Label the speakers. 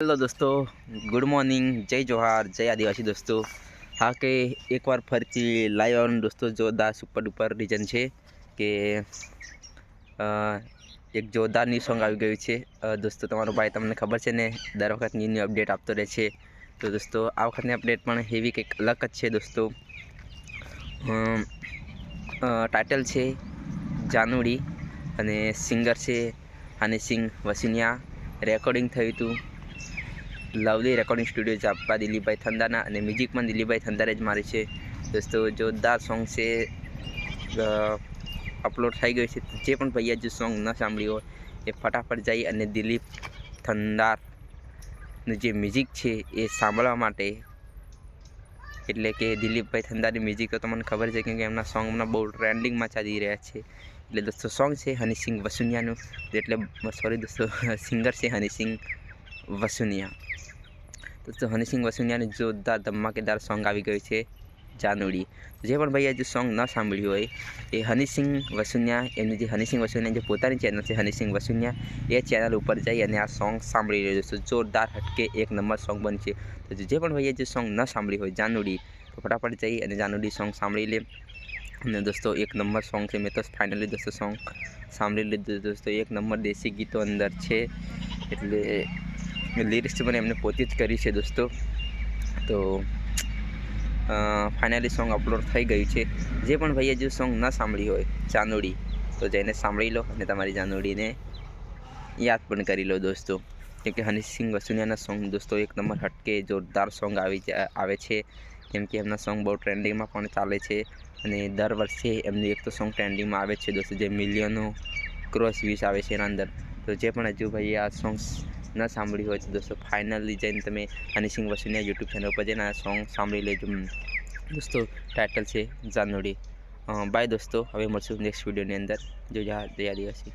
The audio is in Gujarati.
Speaker 1: હેલો દોસ્તો ગુડ મોર્નિંગ જય જોહાર, જય આદિવાસી દોસ્તો. હા કે એકવાર ફરીથી લાઈવ આવવાનું દોસ્તો, જોરદાર સુપર ડુપર રીઝન છે કે એક જોરદાર ન્યૂ સોંગ આવી ગયું છે. દોસ્તો, તમારો ભાઈ તમને ખબર છે ને, દર વખત ન્યૂ ન્યૂ અપડેટ આપતો રહે છે. તો દોસ્તો, આ વખતની અપડેટ પણ હેવી કંઈક અલગ જ છે દોસ્તો. ટાઇટલ છે જાનુડી અને સિંગર છે હની સિંગ વસિનિયા. રેકોર્ડિંગ થયું હતું. લવલી રેકોર્ડિંગ સ્ટુડિયો આપવા દિલીપભાઈ થંદાના અને મ્યુઝિક પણ દિલીપભાઈ થંદારે જ મારે છે. દોસ્તો, જોરદાર સોંગ છે. અપલોડ થઈ ગયું છે. જે પણ ભૈયા જો સોંગ ન સાંભળ્યું હોય, એ ફટાફટ જઈ અને દિલીપ થંદારનું જે મ્યુઝિક છે એ સાંભળવા માટે. એટલે કે દિલીપભાઈ થંદારની મ્યુઝિક તો તમને ખબર છે, કેમકે એમના સોંગ હમણાં બહુ ટ્રેન્ડિંગમાં ચાલી રહ્યા છે. એટલે દોસ્તો સોંગ છે હની સિંહ વસુનિયાનું. એટલે સોરી દોસ્તો સિંગર છે હની સિંહ વસુનિયા. તો હનીસિંહ વસુનિયાની જોરદાર ધમાકેદાર સોંગ આવી ગયું છે જાનુડી. જે પણ ભાઈ હજુ સોંગ ન સાંભળ્યું હોય, એ હનીસિંહ વસુનિયા એમની જે હનીસિંહ વસુનિયા જે પોતાની ચેનલ છે હનીસિંહ વસુનિયા, એ ચેનલ ઉપર જઈ અને આ સોંગ સાંભળી રહ્યો છે. જોરદાર હટકે એક નંબર સોંગ બનશે તો જે પણ ભાઈએ જે સોંગ ન સાંભળ્યું હોય, જાનુડી, તો ફટાફટ જઈ અને જાનુડી સોંગ સાંભળી લે. અને દોસ્તો, એક નંબર સોંગ છે. મેં તો ફાઇનલી દોસ્તો સોંગ સાંભળી લીધું દોસ્તો, એક નંબર દેશી ગીતો અંદર છે. એટલે લિરિક્સ પણ એમને પોતે જ કરી છે દોસ્તો. તો ફાઇનલી સોંગ અપલોડ થઈ ગયું છે. જે પણ ભાઈએ જો સોંગ ન સાંભળી હોય, ચાંદોડી, તો જઈને સાંભળી લો અને તમારી ચાંદોડીને યાદ પણ કરી લો દોસ્તો. કેમ કે હનીસિંહ વસુનિયાના સોંગ દોસ્તો એક નંબર હટકે જોરદાર સોંગ આવી આવે છે. કેમ કે એમના સોંગ બહુ ટ્રેન્ડિંગમાં પણ ચાલે છે. અને દર વર્ષે એમનું એક તો સોંગ ટ્રેન્ડિંગમાં આવે છે દોસ્તો, જે મિલિયનો ક્રોસ વ્યૂઝ આવે છે એના અંદર. તો જે પણ હજુ ભાઈ આ સોંગ્સ ન સાંભળ્યું હોય તો દોસ્તો ફાઇનલી જઈને તમે હનીસિંહ વસુનિયા યુટ્યુબ ચેનલ ઉપર જઈને આ સોંગ સાંભળી લેજો. દોસ્તો ટાઇટલ છે જાનોડી. બાય દોસ્તો, હવે મળશું નેક્સ્ટ વિડીયોની અંદર. જો જય આદિવાસી